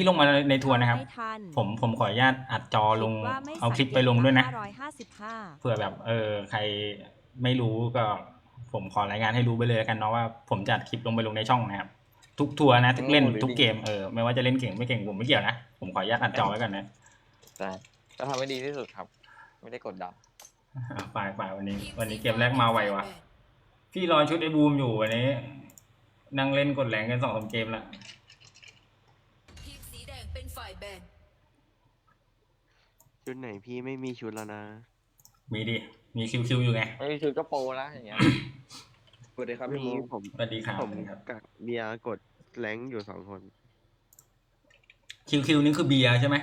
ที่ลงมาในทัวร์นะครับ ไม่ทันผมผมขออนุญาตอัดจอลงคิดว่าไม่เอาคลิปไปลงด้วยนะ 555 เผื่อแบบเออใครไม่รู้ก็ผมขอรายงานให้รู้ไปเลยแล้วกันเนาะว่าผมจะอัดคลิปลงไปลงในช่องนะครับ ทุกทัวร์นะทุกเล่นโอ้โหทุกเกมเออไม่ว่าจะเล่นเก่งไม่เก่งผมไม่เกี่ยวนะ ผมขออนุญาตอัดจอไว้ก่อนนะใช่ก็ทำให้ดีที่สุดครับ ไม่ได้กดดันอะฝ่ายฝ่ายวันนี้ วันนี้เกมแรกมาไววะพี่รอชุดไอ้บูมอยู่วันนี้ นั่งเล่นกดแรงกันสองสามเกมละ ทีมสีแดงเป็นฝ่ายแบน ชุดไหนพี่ไม่มีชุดแล้วนะมีดิ มีคิวคิวอยู่ไง ไม่มีคือก็โปรแล้วอย่างเงี้ยสวัสดีครับมีพี่มูผมสวัสดีครับผมกับเบียร์กดแรงค์อยู่สองคนคิวคิวนี่คือเบียร์ใช่ไหม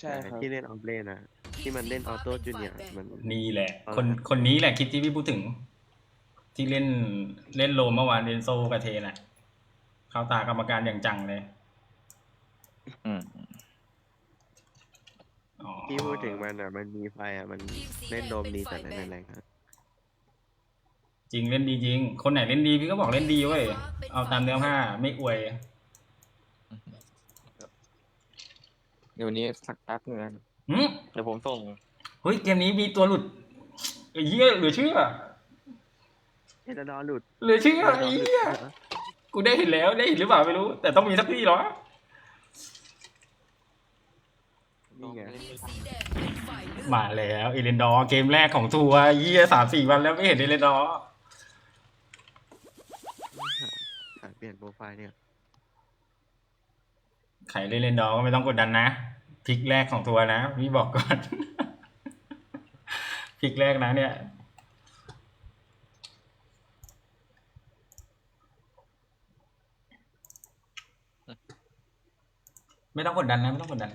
ใช่ครับ ที่เล่นออฟเลนนะที่มันเล่นออโต้จูเนียมัน นี่แหละเอาคนละคนนี้แหละคลิปที่พี่พูดถึง ที่เล่น เล่นโลมเมื่อวานเรนโซกับเทน่ะ เข้าตากรรมการอย่างจังเลย อืมอ๋อ ที่พูดถึงมันอะ มันมีไฟอะ มันเล่นโดมดีแต่เล่นแรงๆครับจริงเล่นดีจริง คนไหนเล่นดีพี่ก็บอกเล่นดีเว้ย เอาตามเนื้อผ้าไม่อวย เดี๋ยววันนี้สักแป๊บนึงนะหืมเดี๋ยวผมส่งเฮ้ยเกมนี้มีตัวหลุดไอ้เหี้ยเหลือเชื่อ เอตดอหลุด เหลือเชื่อเอตดไอ้อหลุดเหี้ย กูได้เห็นแล้วได้เห็นหรือเปล่าไม่รู้ แต่ต้องมีสักที่หรอ นี่ไงทีมสีแดงเป็นฝ่ายเลือกมาแล้วเอเลนดอร์เกมแรกของทัวร์เยี่ยสามสี่วันแล้วไม่เห็นเอเลนดอร์หาเปลี่ยนโปรไฟล์เนี่ยใครเล่นเล่นดอร์ก็ไม่ต้องกดดันนะพลิกแรกของทัวร์นะพี่บอกก่อน พลิกแรกนะเนี่ยไม่ต้องกดดันนะไม่ต้องกดดัน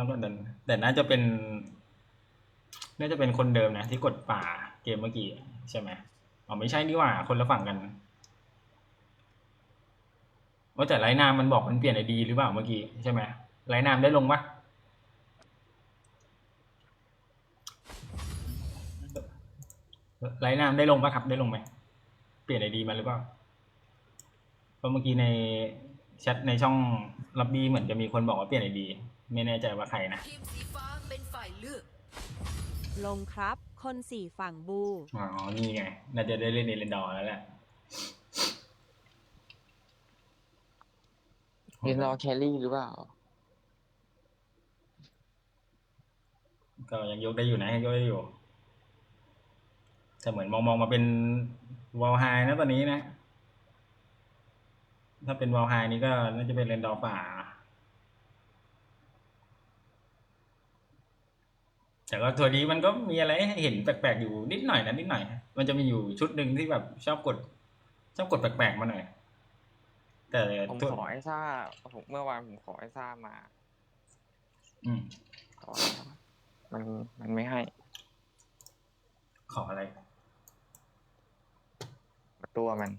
ต้องกดดันแต่น่าจะเป็น น่าจะเป็นคนเดิมนะ ที่กดป่าเกมเมื่อกี้ใช่ไหมอ๋อไม่ใช่ดีกว่า คนละฝั่งกันว่าแต่ไลนามมันบอกมันเปลี่ยนไอดีหรือเปล่าเมื่อกี้ใช่ไหมไลนามได้ลงปะไลนามได้ลงปะครับได้ลงไหมเปลี่ยนไอดีมาหรือเปล่าเพราะเมื่อกี้ในแชทในช่องล็อบบี้เหมือนจะมีคนบอกว่าเปลี่ยนไอดี ไม่แน่ใจว่าใครนะ ทีมสีฟ้าเป็นฝ่ายเลือก ลงครับ คนสี่ฝั่งบู อ๋อ นี่ไง น่าจะได้เล่นเอเลนดอร์แล้วแหละเรียนรอแคลรี่หรือเปล่า ก็ยังยกได้อยู่นะยังยกได้อยู่แต่เหมือนมองมองมาเป็นวอลไฮนะตอนนี้นะ ถ้าเป็นวอลไฮนี่ก็น่าจะเป็นเรนดอร์ป่า แต่ก็ตัวนี้มันก็มีอะไรให้เห็นแปลกๆอยู่นิดหน่อยนะนิดหน่อยมันจะมีอยู่ชุดหนึ่งที่แบบชอบกด ชอบกดแปลกๆมาหน่อยแต่ผมตัวขอไอ้ซ่าผมเมื่อวานผมขอไอ้ซ่ามา อืมขอไอ้ซ่ามันมันไม่ให้ ขออะไร ตัวมัน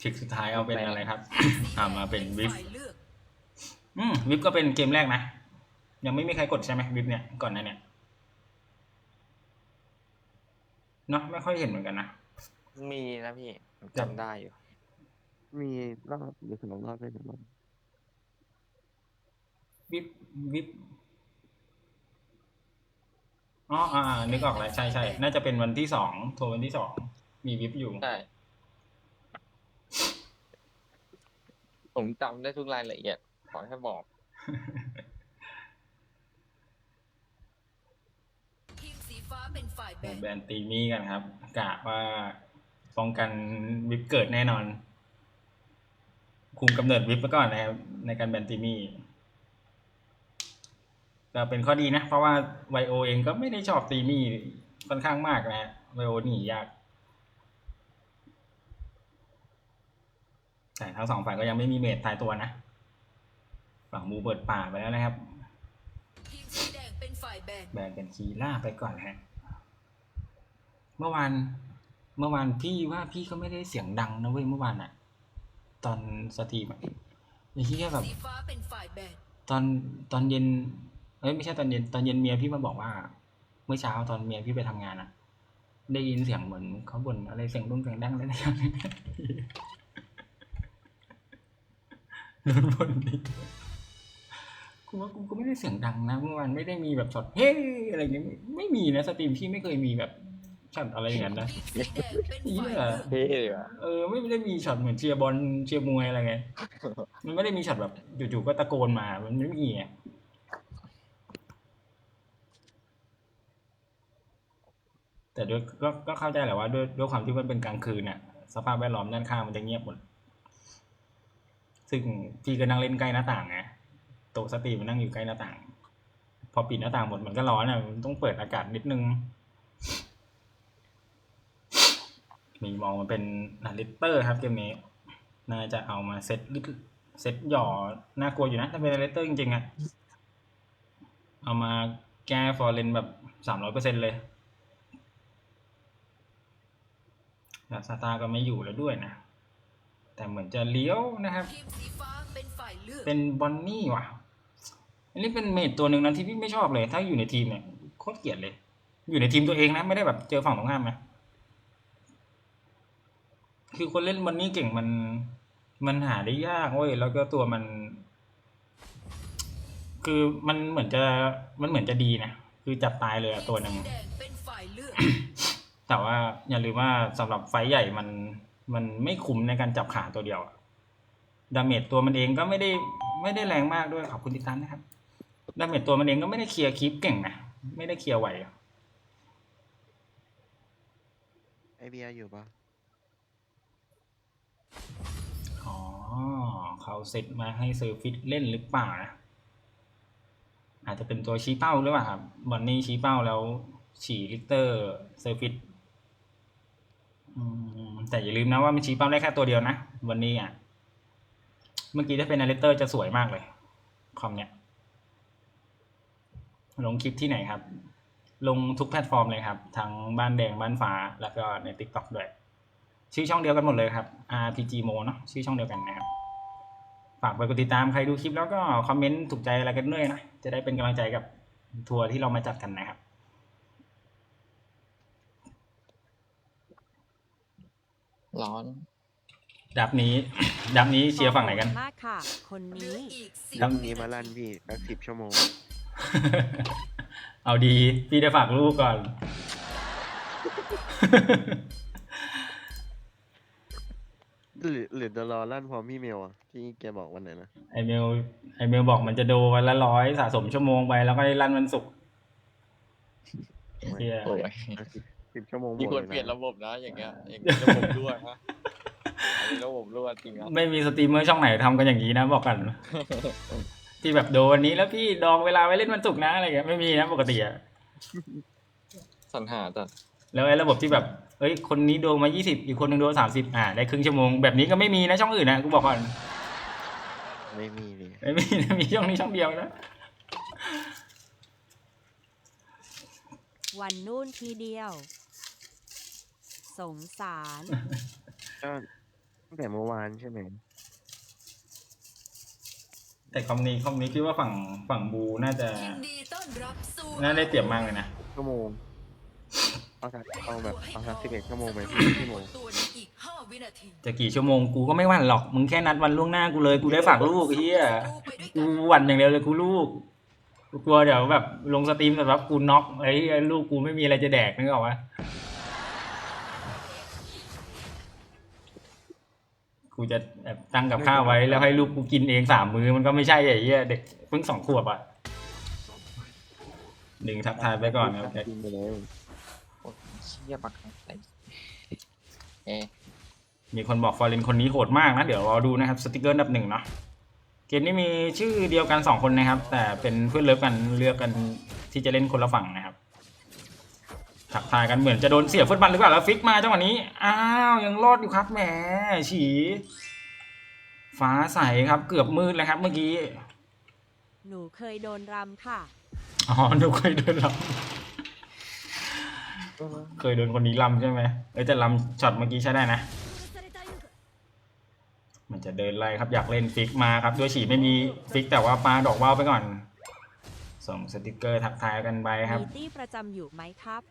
ทริกสุดท้ายเอาเป็นอะไรครับอ่ามาเป็นวิฟฝ่ายเลื อกอืมวิฟก็เป็นเกมแรกนะ ยังไม่มีใครกดใช่ไหมวิฟเนี่ยก่อนหน้าเนี่ยเนาะไม่ค่อยเห็นเหมือนกันนะ มีนะพี่ผมจำได้อยู่ มีรอบหรือสองรอบได้หนึ่งรอบวิฟวิฟอ๋ออ่าอ่า นึกออกแล้ว ใช่ใช่น่าจะเป็นวันที่สองโทรวันที่สอง มีวิฟอยู่ ใช่ ผมจำได้ทุกรายละเอียด ขอแค่บอกทีมสีฟ้าเป็นฝ่ายแบนแบนตีมี่กันครับ กะว่าป้องกันวิปเกิดแน่นอน คุมกำเนิดวิปไปก่อนนะครับ ในการแบนตีมี่ก็เป็นข้อดีนะ เพราะว่าไวโอเองก็ไม่ได้ชอบตีมี่ค่อนข้างมากนะฮะไวโอหนียากแต่ทั้งสองฝ่ายก็ยังไม่มีเมทตายตัวนะ ฝั่งมูเปิดป่าไปแล้วนะครับทีมสีแดงเป็นฝ่ายแบนแบนเป็นคีล่าไปก่อนฮะเมื่อวานเมื่อวานพี่ว่าพี่ก็ไม่ได้เสียงดังนะเว้ยเมื่อวานอะตอนสตรีมอะไอ้ที่แบบ สีฟ้าเป็นฝ่ายแบนตอนตอนเย็นเอ้ยไม่ใช่ตอนเย็นตอนเย็นเมียพี่มาบอกว่า เมื่อเช้าตอนเมียพี่ไปทำงานอะได้ยินเสียงเหมือนเขาบ่นอะไรเสียงดุ้งเสียงดังอะไรอย่างเงี้ยโดนบ่นดิกู ว่ากูก็ไม่ได้เสียงดังนะเมื่อวานไม่ได้มีแบบช็อตเฮ้อะไรอย่างเงี้ยไม่ไม่มีนะสตรีมพี่ไม่เคยมีแบบช็อตอะไรอย่างนั้นนะทีมสีแดงเป็นเหี้ฝ่ายยเท่เลยว่ะเออไม่ได้มีช็อตเหมือนเชียร์บอลเชียร์มวยอะไรไงมันไม่ได้มีช็อตแบบจู่ๆก็ตะโกนมามันไม่มีไงแต่ด้วยก็ก็เข้าใจแหละว่าด้วยด้วยความที่มันเป็นกลางคืนเนี่ยสภาพแวดล้อมด้านข้างมันจะเงียบหมด ซึ่งพี่ก็นั่งเล่นใกล้หน้าต่างไง โต๊ะสตรีมมันนั่งอยู่ใกล้หน้าต่าง พอปิดหน้าต่างหมดมันก็ร้อนอะมันต้องเปิดอากาศนิดนึง มีมองมันเป็นลิตเตอร์ครับเกมนี้ น่าจะเอามาเซตลิตเซตหย่อน่ากลัวอยู่นะ ถ้าเป็นลิตเตอร์จริงๆอะเอามาแก้ฟอร์เรนแบบสามร้อยเปอร์เซ็นเลยแล้วซาตาก็ไม่อยู่แล้วด้วยนะ แต่เหมือนจะเลี้ยวนะครับทีมสีฟ้าเป็นฝ่ายเลือกเป็นบอนนี่ว่ะ อันนี้เป็นเมดตัวหนึ่งนะที่พี่ไม่ชอบเลย ถ้าอยู่ในทีมเนี่ยโคตรเกลียดเลย อยู่ในทีมตัวเองนะไม่ได้แบบเจอฝั่งตรงข้ามนะคือคนเล่นบอนนี่เก่งมันมันหาได้ยากเว้ยแล้วก็ตัวมัน คือมันเหมือนจะมันเหมือนจะดีนะคือจับตายเลยอะตัวหนึ่งสีแดงเป็นฝ่ายเลือกแต่ว่าอย่าลืมว่าสำหรับไฟท์ใหญ่มันมันไม่คุ้มในการจับขาตัวเดียวอะดาเมจตัวมันเองก็ไม่ได้ไม่ได้แรงมากด้วยขอบคุณติดตามนะครับ ดาเมจตัวมันเองก็ไม่ได้เคลียร์คลิปเก่งนะ ไม่ได้เคลียร์ไหวอะไอเบียร์อยู่ปะอ๋อ เขาเซตมาให้เซอร์ฟิตเล่นหรือเปล่านะ อาจจะเป็นตัวชี้เป้าหรือเปล่าครับบอนนี่ชี้เป้าแล้ว ฉี่ลิกเตอร์เซอร์ฟิตอืมแต่อย่าลืมนะว่ามันชี้เป้าได้แค่ตัวเดียวนะ วันนี้อะ เมื่อกี้ถ้าเป็นอเลเตอร์จะสวยมากเลย คอมเนี้ย ลงคลิปที่ไหนครับ ลงทุกแพลตฟอร์มเลยครับ ทั้งบ้านแดงบ้านฟ้า แล้วก็ใน t ิ k t o k ด้วย ชื่อช่องเดียวกันหมดเลยครับ RPG Mo เนอะชื่อช่องเดียวกันนะครับฝากไปกดติดตามใครดูคลิปแล้วก็คอมเมนต์ถูกใจอะไรกันด้วยนะ จะได้เป็นกำลังใจกับทัวร์ที่เรามาจัดกันนะครับร้อน ดับนี้ ดับนี้เชียร์ฝั่งไหนกัน มากค่ะ คนเหลืนี้ออีกสิบครับพรุ่งนี้มาลั่นพี่สักสิบชั่วโมง เอาดี พี่ได้ฝากลูกก่อน หรือหรือจะรอลั่นพร้อมพี่เมลอะที่แกบอกวันไหนนะไอเมลไอเมลบอกมันจะโดวันละร้อยสะสมชั่วโมงไปแล้วก็ได้ลั่นวันศุกร์ เชียโอ้ยสิบชั่วโมงหมมีดคนเลยเปลี่ยนนะระบบนะ อย่างเงี้ย อย่างเงี้ยระบบรั่วฮะอันนี้ระบบรั่วจริงครับไม่มีสตรีมเมอร์ช่องไหนทำกันอย่างนี้นะบอกกัน ที่แบบโดนวันนี้แล้วพี่ดองเวลาไว้เล่นวันศุกร์นะอะไรเงี้ยไม่มีนะปกติอะสัญหาจัดแล้วไอ้ระบบที่แบบเอ้ยคนนี้โดนมา20อีกคนหนึงโดน30อ่าได้ครึ่งชั่วโมงแบบนี้ก็ไม่มีนะช่องอื่นนะกูบอกก่อนไม่มีเลยไม่มีนะมีช่องนี้ช่องเดียวนะวันนู่นทีเดียว สงสารก็ตั้งแต่เมื่อวานใช่ไหม แต่คอมนี้คอมนี้คิดว่าฝั่งฝั่งบูน่าจะยินดีต้อนรับสู่น่าได้เปรียบมากเลยนะชั่วโมงเอาสักเอาแบบเอาสักสิบเอ็ดชั่วโมงไปพี่ชั่วโมงตัวในอีกห้าวินาทีจะกี่ชั่วโมงกูก็ไม่หวั่นหรอกมึงแค่นัดวันล่วงหน้ากูเลยกูได้ฝากลูกไอ้เฮียไปด้วยกูกันหวั่นอย่างเดียวเลยกูลูกกูกลัวเดี๋ยวแบบลงสตรีมแต่ว่ากูน็อกไอ้เหี้ยลูกกูไม่มีอะไรจะแดกนึกออกไห กูจะแบบตั้งกับข้าวไว้แล้วให้ลูกกูกินเองสามมื้อมันก็ไม่ใช่ไอ้เหี้ยเด็กเพิ่งสองขวบอะหนึ่งทักทายไปก่อนครับกินไปเลยโอ้ยเชี่ยปักไหนเอ๊ะมีคนบอกฟอร์เรนคนนี้โหดมากนะเดี๋ยวรอดูนะครับสติกเกอร์อันดับหนึ่งเนาะเกมนี้มีชื่อเดียวกันสองคนนะครับ แต่เป็นเพื่อนเลิฟกันเลือกกันที่จะเล่นคนละฝั่งนะครับ ถักทายกันเหมือนจะโดนเสียฟุตบอลหรือเปล่าแล้วฟิกมาจังหวะนี้ อ้าวยังรอดอยู่ครับแหมฉีฟ้าใสครับ เกือบมืดเลยครับ เมื่อกี้ หนูเคยโดนรำค่ะ อ๋อหนูเคยโดนลำเคยโดนคนนี้ลำใช่ไหมเอ้ยแต่ลำช็อตเมื่อกี้ใช้ได้นะ มันจะเดินไล่ครับอยากเล่นฟิกมาครับด้วยฉีไม่มีฟิกแต่ว่าปาดอกว่าวไปก่อน ส่งสติกเกอร์ทักทายกันไปครับมีตี้ประจำอยู่ไหมครับ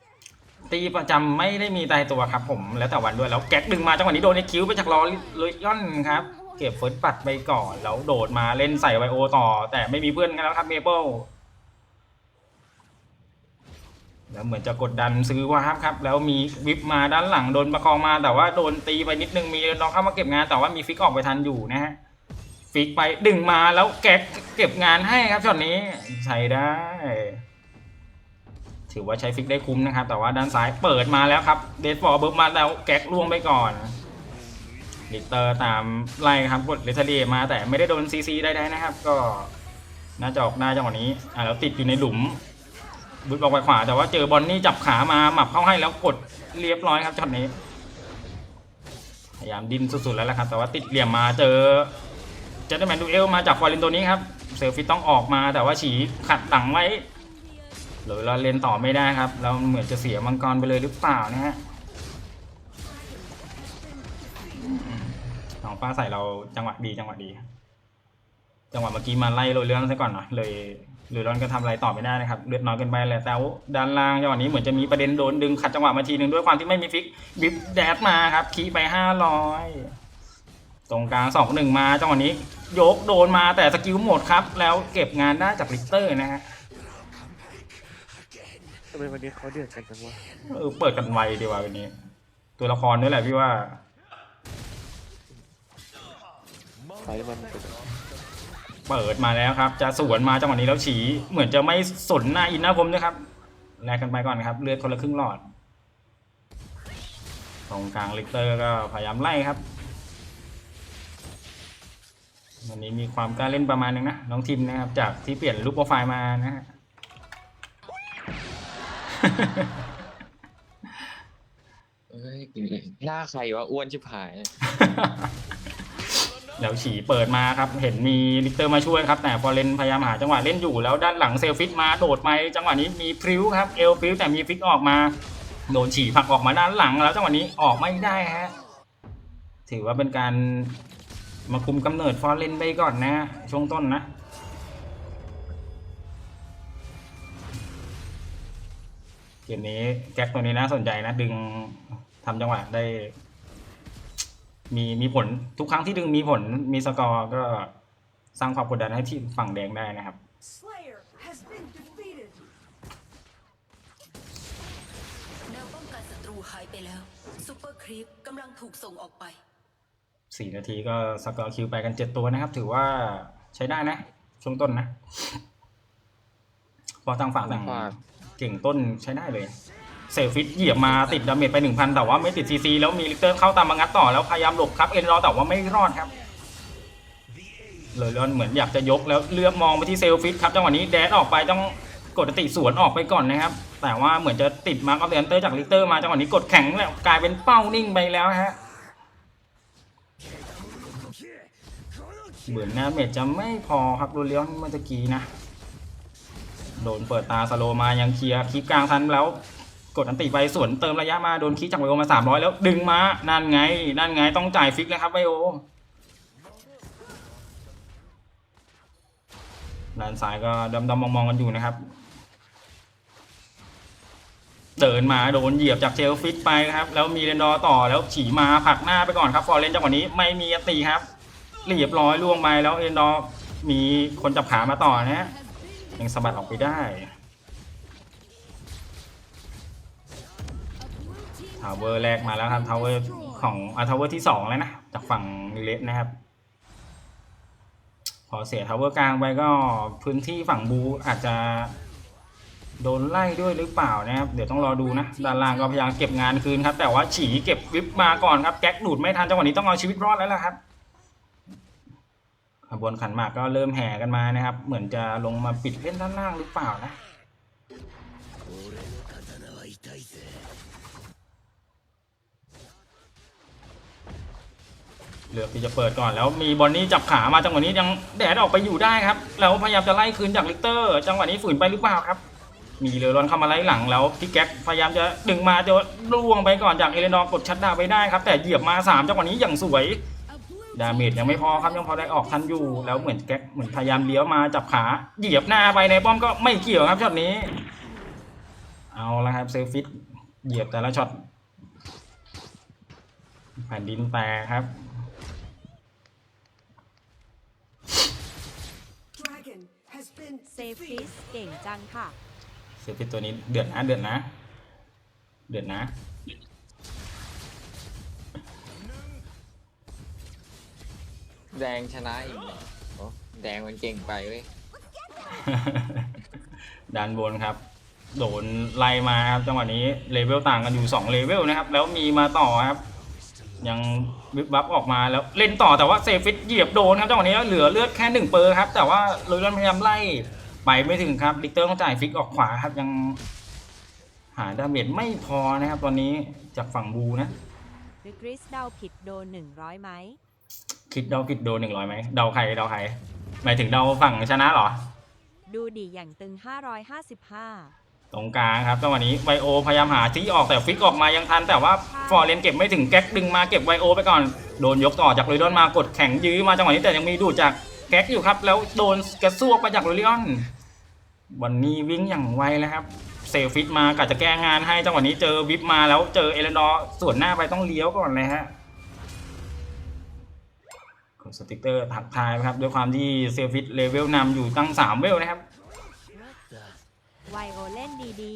ตีประจำไม่ได้มีตายตัวครับผมแล้วแต่วันด้วยแล้วแก๊กดึงมาจังหวะนี้โดนไอคิ้วไปจากรอเลยย่อนครับ เก็บเฟิร์สปัดไปก่อน แล้วโดดมาเล่นใส่ไวโอต่อ แต่ไม่มีเพื่อนกันแล้วครับเมเปิลแล้วเหมือนจะกดดันซื้อว่าครับครับ แล้วมีวิปมาด้านหลังโดนประคองมาแต่ว่าโดนตีไปนิดนึงมีน้องเข้ามาเก็บงาน แต่ว่ามีฟิกออกไปทันอยู่นะฮะฟิกไปดึงมาแล้วแก๊กเก็บงานให้ครับช็อตนี้ใช้ได้ ถือว่าใช้ฟิกได้คุ้มนะครับ แต่ว่าด้านซ้ายเปิดมาแล้วครับ เดดฟอร์เบิร์มาแล้วแก๊กล่วงไปก่อนลิเตอร์ตามไล่ครับกดเลทเดียมาแต่ไม่ได้โดนซีซีได้นะครับ ก็น่าจะออกได้จังหวะนี้อ่าแล้วติดอยู่ในหลุมบุดออกไปขวา แต่ว่าเจอบอลนี่จับขามาหมับเข้าให้แล้วกดเรียบร้อยครับช็อตนี้พยายามดิ้นสุดๆแล้วละครับ แต่ว่าติดเหลี่ยมมาเจอเจนเตอร์แมนดูเอลมาจากฟอร์เรนตัวนี้ครับเซลฟิตต้องออกมาแต่ว่าฉีขัดหลังไว้ หรือเราเล่นต่อไม่ได้ครับ เราเหมือนจะเสียมังกรไปเลยหรือเปล่านะฮะน้องป้าใส่เราจังหวะดีจังหวะดี จังหวะเมื่อกี้มาไล่โรยเรื่องซะก่อนหน่อยเลยหรือรอนก็ทำอะไรต่อไม่ได้นะครับเลือดน้อยเกินไปแหละแต่วด้านล่างจังหวะนี้เหมือนจะมีประเด็นโดนดึงขัดจังหวะมาทีหนึ่งด้วยความที่ไม่มีฟิกวิบแดดมาครับคีไปห้าร้อยตรงกลางสองหนึ่งมาจังหวะนี้ ยกโดนมาแต่สกิลหมดครับ แล้วเก็บงานได้จากลิเตอร์นะฮะ ทำไมวันนี้เขาเดือดกันจังวะเออเปิดกันไวดีว่าวันนี้ ตัวละครด้วยแหละพี่ว่าไฟมันเป็นเปิดมาแล้วครับ จะสวนมาจังหวะนี้แล้วฉีเหมือนจะไม่สนหน้าอินหน้าผมด้วยครับแลกกันไปก่อนครับ เลือดคนละครึ่งหลอดตรงกลางลิกเตอร์ก็พยายามไล่ครับวันนี้มีความกล้าเล่นประมาณนึงนะน้องทิมนะครับจากที่เปลี่ยนรูปโปรไฟล์มานะฮะ เอ้ยหน้าใครวะอ้วนชิบหายแล้วฉีเปิดมาครับ เห็นมีลิกเตอร์มาช่วยครับ แต่ฟอเรนพยายามหาจังหวะเล่นอยู่แล้วด้านหลังเซลฟิตมาโดดไปจังหวะนี้มีพริ้วครับ เอลพริ้วแต่มีฟิกออกมา โดนฉีผลักออกมาด้านหลังแล้วจังหวะนี้ออกไม่ได้ฮะ ถือว่าเป็นการมาคุมกำเนิดฟอร์เรนไปก่อนนะ ช่วงต้นนะ มนี้แก๊กตัวนี้น่าสนใจนะ ดึงทำจังหวะได้ มีมีผลทุกครั้งที่ดึงมีผลมีสกอร์ก็สร้างความกดดันให้ทีมฝั่งแดงได้นะครับ Slayer has been defeated แนวป้องกันศัตรูหายไปแล้วซูเปอร์ครีปกำลังถูกส่งออกไปสี่นาทีก็สกอร์คิวไปกันเจ็ดตัวนะครับ ถือว่าใช้ได้นะ ช่วงต้นนะ พอทางฝั่งต่างเก่งต้นใช้ได้เลย เซลฟิตเหยียบมาติดดาเมจไปหนึ่งพันแต่ว่าไม่ติดซีซีแล้วมีลิกเตอร์เข้าตามมางัดต่อแล้วพยายามหลบครับเอ็นรอแต่ว่าไม่รอดครับเลยรอนเหมือนอยากจะยกแล้วเลือกมองไปที่เซลฟิตครับจังหวะนี้แดดออกไปต้องกดติสวนออกไปก่อนนะครับ แต่ว่าเหมือนจะติดมาร์กออฟเดนเตอร์จากลิกเตอร์มาจังหวะนี้กดแข็งแล้วกลายเป็นเป้านิ่งไปแล้วฮะเหมือนน้าเมจจะไม่พอครับโรเลียนเมื่อกี้นะ โดนเปิดตาสโลมายังเคลียร์คลิปกลางทันแล้ว กดอันติไปสวนเติมระยะมาโดนคีจากไวโอมา300แล้วดึงมานั่นไง นั่นไงต้องจ่ายฟิกแล้วครับไวโอด้านซ้ายก็ดำๆมองๆกันอยู่นะครับเดินมาโดนเหยียบจากเชลฟิตไปครับ แล้วมีเรนดอต่อแล้วฉีมาผักหน้าไปก่อนครับฟอร์เรนจังหวะนี้ไม่มีอันติครับเรียบร้อยล่วงไปแล้วเรนดอมีคนจับขามาต่อนะฮะ ยังสะบัดออกไปได้ทาวเวอร์แรกมาแล้วครับทาวเวอร์ของอาทาวเวอร์ที่สองแล้วนะ จากฝั่งเลสนะครับ พอเสียทาวเวอร์กลางไปก็พื้นที่ฝั่งบูอาจจะโดนไล่ด้วยหรือเปล่านะครับ เดี๋ยวต้องรอดูนะ ด้านล่างก็พยายามเก็บงานคืนครับ แต่ว่าฉีเก็บวิปมาก่อนครับ แก๊กดูดไม่ทันจังหวะนี้ต้องเอาชีวิตรอดแล้วล่ะครับ ขบวนขันหมากก็เริ่มแห่กันมานะครับ เหมือนจะลงมาปิดเล่นด้านล่างหรือเปล่านะเลือกที่จะเปิดก่อนแล้วมีบอลนี่จับขามาจังหวะนี้ยังแดดออกไปอยู่ได้ครับแล้วพยายามจะไล่คืนจากลิกเตอร์ จังหวะนี้ฝืนไปหรือเปล่าครับ มีเรือรอนเข้ามาไล่หลังแล้วพี่แก๊กพยายามจะดึงมาจะล่วงไปก่อนจากเอเลนอร์กดชัดดาวไปได้ครับแต่เหยียบมาสามจังหวะนี้อย่างสวย ดาเมจยังไม่พอครับยังพอได้ออกทันอยู่แล้วเหมือนแก๊กเหมือนพยายามเลี้ยวมาจับขาเหยียบหน้าไปในป้อมก็ไม่เกี่ยวครับช็อตนี้ เอาละครับเซลฟิตเหยียบแต่ละช็อตแผ่นดินแตกครับ Dragon has been เซฟิสเก่งจังค่ะเซฟิตตัวนี้เดือดนะเดือดนะ เดือดนะ แดงชนะอีกเนี่ยโอ้แดงมันเก่งไปเว้ย ด้านบนครับ โดนไล่มาครับจังหวะนี้เลเวลต่างกันอยู่2เลเวลนะครับ แล้วมีมาต่อครับ ยังวิบวับออกมาแล้วเล่นต่อแต่ว่าเซฟิตเหยียบโดนครับจังหวะนี้เหลือเลือดแค่หนึ่งเปอร์ครับ แต่ว่าโรยลอนพยายามไล่ไปไม่ถึงครับลิกเตอร์ต้องจ่ายฟิกออกขวาครับยัง หาดาเมจไม่พอนะครับ ตอนนี้จากฝั่งบูนะ หรือกริสเดาผิดโดน 100ไหม คิดเดาคิดโดนหนึ่งร้อยไหมเดาใครเดาใครหมายถึงเดาฝั่งชนะเหรอ ดูดีอย่างตึง 555 ตรงกลางครับจังหวะนี้ไวโอพยายามหาที่ออกแต่ฟิกออกมายังทัน แต่ว่าฟอร์เรนเก็บไม่ถึงแก๊กดึงมาเก็บไวโอไปก่อนโดนยกต่อจากโรลิออนมากดแข็งยื้อมาจังหวะนี้แต่ยังมีดูดจากแก๊กอยู่ครับ แล้วโดนกระซวกไปจากโรลิออนวันนี้วิ่งอย่างไวแล้วครับเซลฟิตมากะจะแก้งานให้จังหวะนี้เจอวิปมาแล้วเจอเอเลนดอร์ส่วนหน้าไปต้องเลี้ยวก่อนเลยฮะกด สติกเตอร์ถักทายครับ ด้วยความที่เซลฟิตเลเวลนำอยู่ตั้งสามเวลนะครับไวโอเล่นดี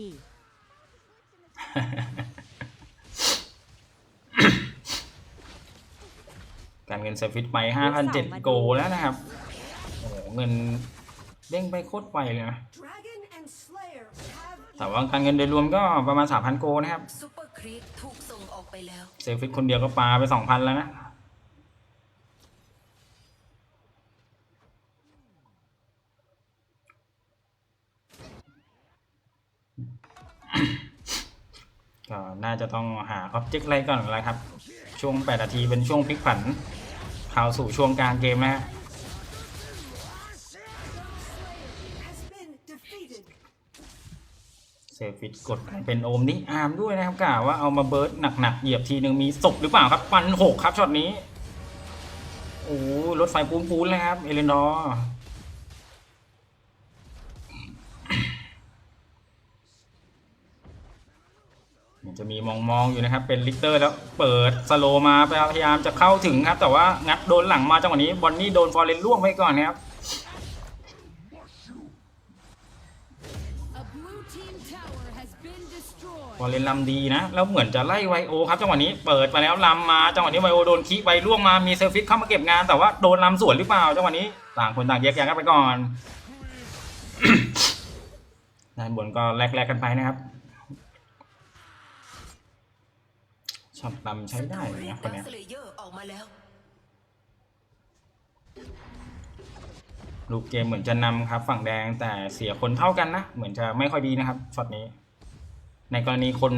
การเงินเซฟิตไป5,007โกแล้วนะครับ โอ้โหเงินเด้งไปโคตรไวเลยนะ Dragon and Slayer have แต่ว่าการเงินโดยรวมก็ประมาณ 3,000 โกนะครับซูเปอร์ครีปถูกส่งออกไปแล้วเซฟิตคนเดียวก็ปาไป 2,000 แล้วนะ ก็น่าจะต้องหาออบเจกต์อะไรก่อนแล้วครับ ช่วง 8 นาทีเป็นช่วงพลิกผันเข้าสู่ช่วงกลางเกมนะฮะเซฟิตกดเป็นโอมนี่อาร์มด้วยนะครับกล่าวว่าเอามาเบิร์ดหนักๆเหยียบทีหนึ่งมีศพหรือเปล่าครับปันหกครับช็อตนี้ โอ้รถไฟปูนๆเลยครับ เอเลนดอร์ จะมีมองๆองอยู่นะครับ เป็นลิกเตอร์แล้วเปิดสโลมาพยายามจะเข้าถึงครับ แต่ว่างัดโดนหลังมาจังหวะนี้บอนนี่โดนฟอร์เรนล่วงไปก่อนนะครับ A blue team tower has been destroyed. วอลเลนลำดีนะแล้วเหมือนจะไล่ไวโอครับจังหวะนี้เปิดไปแล้วลำมาจังหวะนี้ไวโอโดนคีไวล่วงมามีเซลฟิตเข้ามาเก็บงานแต่ว่าโดนลำสวนหรือเปล่าจังหวะนี้ต่างคนต่างแยกย้ายกันไปก่อนด้านบนก็แลกๆกันไปนะครับ ช็อตลำใช้ได้เลยนะคนดัเนี้ยสเลเยอร์ออกมาแล้วลูกเกมเหมือนจะนำครับ ฝั่งแดงแต่เสียคนเท่ากันนะ เหมือนจะไม่ค่อยดีนะครับช็อตนี้ ในกรณีคน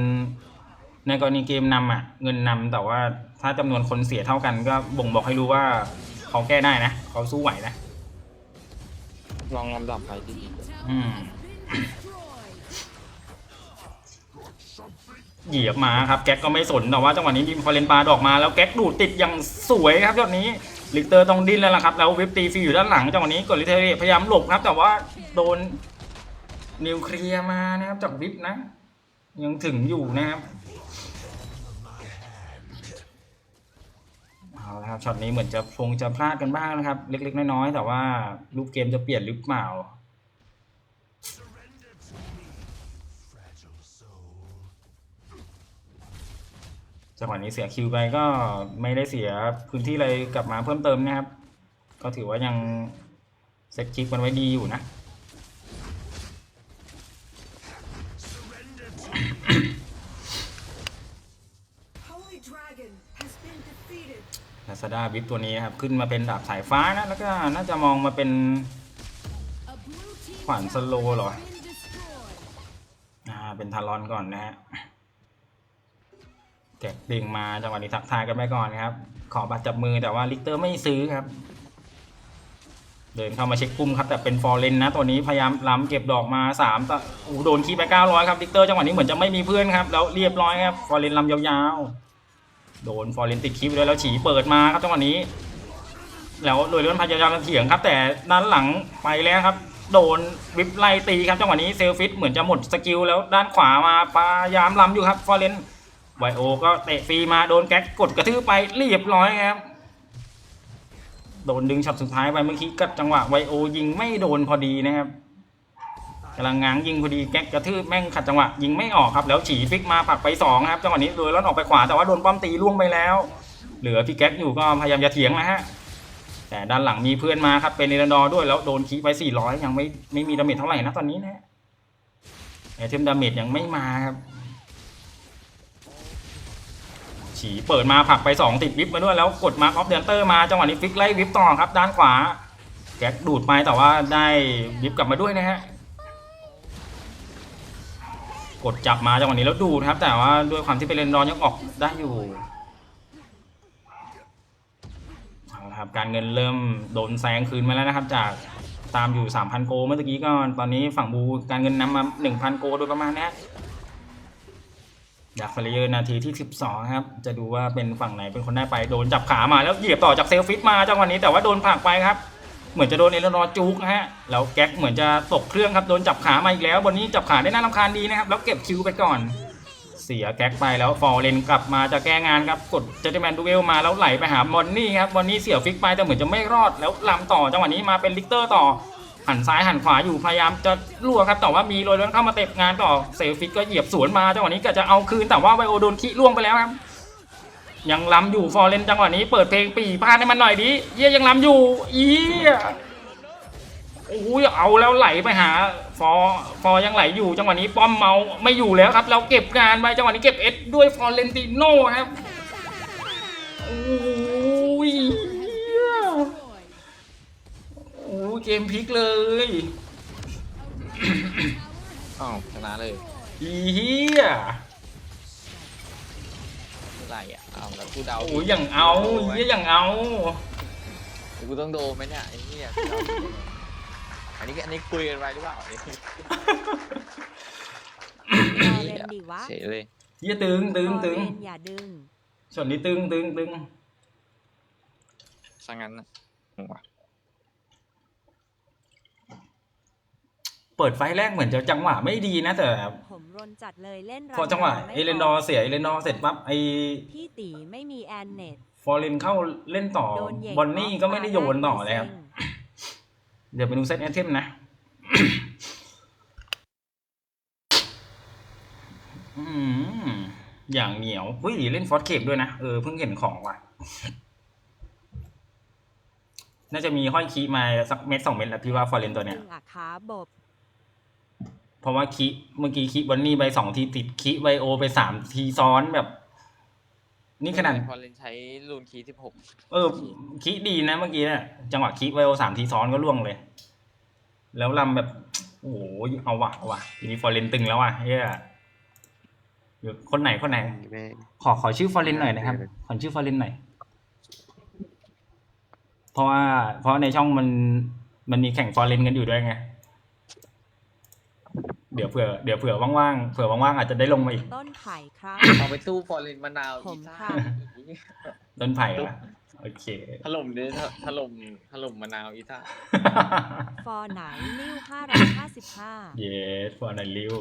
ในกรณีเกมนำอะ เงินนำแต่ว่าถ้าจำนวนคนเสียเท่ากันก็บ่งบอกให้รู้ว่าเขาแก้ได้นะเขาสู้ไหวนะลองลำดับไปที่ดีอืม เหยียบมาครับแก๊กก็ไม่สนแต่ว่าจังหวะนี้ยิมฟอเรนปาดอกมาแล้วแก๊กดูดติดอย่างสวยครับยอดนี้ลิกเตอร์ต้องดิ้นแล้วล่ะครับแล้วว็บตีฟีอยู่ด้านหลังจังหวะนี้กดลิเทเรพยายามหลบครับ แต่ว่าโดนนิวเคลียร์มานะครับจากวิปนะ ยังถึงอยู่นะครับเอาละครับช็อตนี้เหมือนจะคงจะพลาดกันบ้างนะครับ เล็ก ๆ น้อยๆแต่ว่ารูปเกมจะเปลี่ยนหรือเปล่า จังหวะนี้เสียคิวไปก็ไม่ได้เสียพื้นที่อะไรกลับมาเพิ่มเติมนะครับ ก็ถือว่ายังเซ็ตชิปมันไว้ดีอยู่นะ Holy Dragon has been defeated. ลาซาด้าวิปตัวนี้ครับ ขึ้นมาเป็นดาบสายฟ้านะ แล้วก็น่าจะมองมาเป็น A blue team ขวานส tower โลว์เหรอ has been destroyed. อ่า เป็นทารอนก่อนนะฮะ แกะดึงมาจังหวะนี้ทักทายกันไปก่อนนะครับ ขอบัตรจับมือแต่ว่าลิกเตอร์ไม่ซื้อครับ เดินเข้ามาเช็คปุ่มครับ แต่เป็นฟอร์เรนนะตัวนี้พยายามล้ำเก็บดอกมาสามต่อโอ้โหโดนคีไปเก้าร้อยครับลิกเตอร์จังหวะนี้เหมือนจะไม่มีเพื่อนครับแล้วเรียบร้อยครับฟอร์เรนล้ำยาวๆ โดนฟอร์เรนติดคีไปด้วยแล้วฉีเปิดมาครับจังหวะนี้ แล้วโดยเรื่องพยายามจะเถียงครับ แต่ด้านหลังไปแล้วครับโดนวิบไล่ตีครับจังหวะนี้เซลฟิตเหมือนจะหมดสกิลแล้วด้านขวามาพยายามล้ำอยู่ครับฟอร์เรน ไวโอก็เตะฟรีมาโดนแก๊กกดกระทืบไปเรียบร้อยครับ โดนดึงช็อตสุดท้ายไปเมื่อกี้ก็จังหวะไวโอยิงไม่โดนพอดีนะครับกำลังง้างยิงพอดีแก๊กกระทืบแม่งขัดจังหวะยิงไม่ออกครับแล้วฉีฟิกมาผลักไปสองครับจังหวะนี้เลยแล้วออกไปขวาแต่ว่าโดนป้อมตีล่วงไปแล้ว เหลือพี่แก๊กอยู่ก็พยายามจะเถียงนะฮะแต่ด้านหลังมีเพื่อนมาครับเป็นเอรันดอร์ด้วยแล้วโดนคีไป 400 ยังไม่ไม่มีดาเมจเท่าไหร่นะตอนนี้นะไอเทมดาเมจยังไม่มาครับ ฉีเปิดมาผักไป 2 ติดวิปมาด้วยแล้วกดมาร์คออฟเดนเตอร์มาจังหวะนี้ฟิกไล่วิปต่อครับด้านขวา แก๊กดูดไปแต่ว่าได้วิปกลับมาด้วยนะฮะกดจับมาจังหวะนี้แล้วดูดครับ แต่ว่าด้วยความที่เป็นเรนดอนยังออกได้อยู่เอาละครับการเงินเริ่มโดนแซงคืนมาแล้วนะครับ จากตามอยู่ 3,000 โกเมื่อกี้ก็ตอนนี้ฝั่งบูการเงินนำมา 1,000 โกโดยประมาณนะฮะ อยากฟลเยอร์นาทีที่ 12 ครับ จะดูว่าเป็นฝั่งไหนเป็นคนได้ไปโดนจับขามาแล้วเหยียบต่อจากเซลฟิตมาจังหวะนี้แต่ว่าโดนผลักไปครับ เหมือนจะโดนเอเลนอร์จุกนะฮะแล้วแก๊กเหมือนจะตกเครื่องครับโดนจับขามาอีกแล้วบนนี้จับขาได้น่ารำคาญดีนะครับแล้วเก็บคิวไปก่อน เสียแก๊กไปแล้วฟอร์เรนกลับมาจะแก้งานครับกดเจตแมนดูเวลมาแล้วไหลไปหาบอนนี่ครับบอนนี่เสียฟิกไปแต่เหมือนจะไม่รอดแล้วลำต่อจังหวะนี้มาเป็นลิกเตอร์ต่อ หันซ้ายหันขวาอยู่พยายามจะลั่วครับแต่ว่ามีโรยล้นเข้ามาเตะงานต่อเซลฟิกก็เหยียบสวนมาจังหวะนี้ก็จะเอาคืนแต่ว่าไวโอโดนขี้ล่วงไปแล้วครับยังล้ำอยู่ฟอร์เรนจังหวะนี้เปิดเพลงปีพาดให้มันหน่อยดิเยี่ยยังล้ำอยู่อีโอ้ยเอาแล้วไหลไปหา ฟอร์ฟอร์ยังไหลอยู่จังหวะนี้ป้อมเมาไม่อยู่แล้วครับ เราเก็บงานไปจังหวะนี้เก็บเอสด้วยฟอร์เรนติโน่ครับโอ้ เกมพลิกเลยอ้าวชนะเลยอีเหี้ยอะไรอะอ้าวแล้วกูเดาโอ้ยอย่างเอาเหี้ยอย่างเอากูต้องโดนไหมเนี่ยไอ้เหี้ยกูเดาอันนี้อันนี้คุยกันไปหรือเปล่ารอเล่นดีวะเฉยเลยเหี้ยตึงตึงรอตึงเล่นอย่าดึงช็อตนี้ตึงตึงตึงสังงั้นนะว่ะ เปิดไฟแรกเหมือนจะจังหวะไม่ดีนะแต่ผมรนจัดเลยเล่นพอจังหวะไม่เอเลนดอร์เสียเอเลนดอร์เสร็จปั๊บไอพี่ตีไม่มีแอนเน็ตฟอร์เรนเข้าเล่นต่อโดนเหย่งบอนนี่ก็ไม่ได้โยนต่อเลยครับซ็งเดี๋ยวไปดูเซตแอทเทมนะอืมอย่างเหนียวเฮ้ยเล่นฟอสเคปด้วยนะ เออเพิ่งเห็นของว่ะ น่าจะมีห้อยคีมาสักเม็ดสองเม็ดแล้วพี่ว่าฟอร์เรนตัวเนี้ย จริงอะขาบบบ เพราะว่าคีเมื่อกี้คีวันนี้ไปสองทีติดคีไวโอไปสามทีซ้อนแบบ นี่ขนาดพอเล่นใช้รูนคีย์สิบหกเออคีดีนะเมื่อกี้เนี่ยจังหวะคีไวโอสามทีซ้อนก็ล่วงเลย แล้วลำแบบ โอ้โหเอาว่ะเอาว่ะทีนี้ฟอร์เรนตึงแล้วว่ะเฮียเดี๋ยวคนไหนคนไหนแม่งขอขอชื่อฟอร์เรนหน่อยนะครับ ขอชื่อฟอร์เรนหน่อยเพราะว่า เพราะในช่องมันมันมีแข่งฟอร์เรนกันอยู่ด้วยไงเดี๋ยวเผื่อเดี๋ยวเผื่อว่างๆเผื่อว่างๆอาจจะได้ลงมาอีกต้นไผ่ครับ เอาไปสู้ฟอร์เรนมะนาวผมอีซ่าค่ะต้นไผ่ละโอเค ถล่มดิถถล่มถล่มมะนาวอีซ่าฟอร์ไหนนิ้ว555เยสฟอร์นันลิว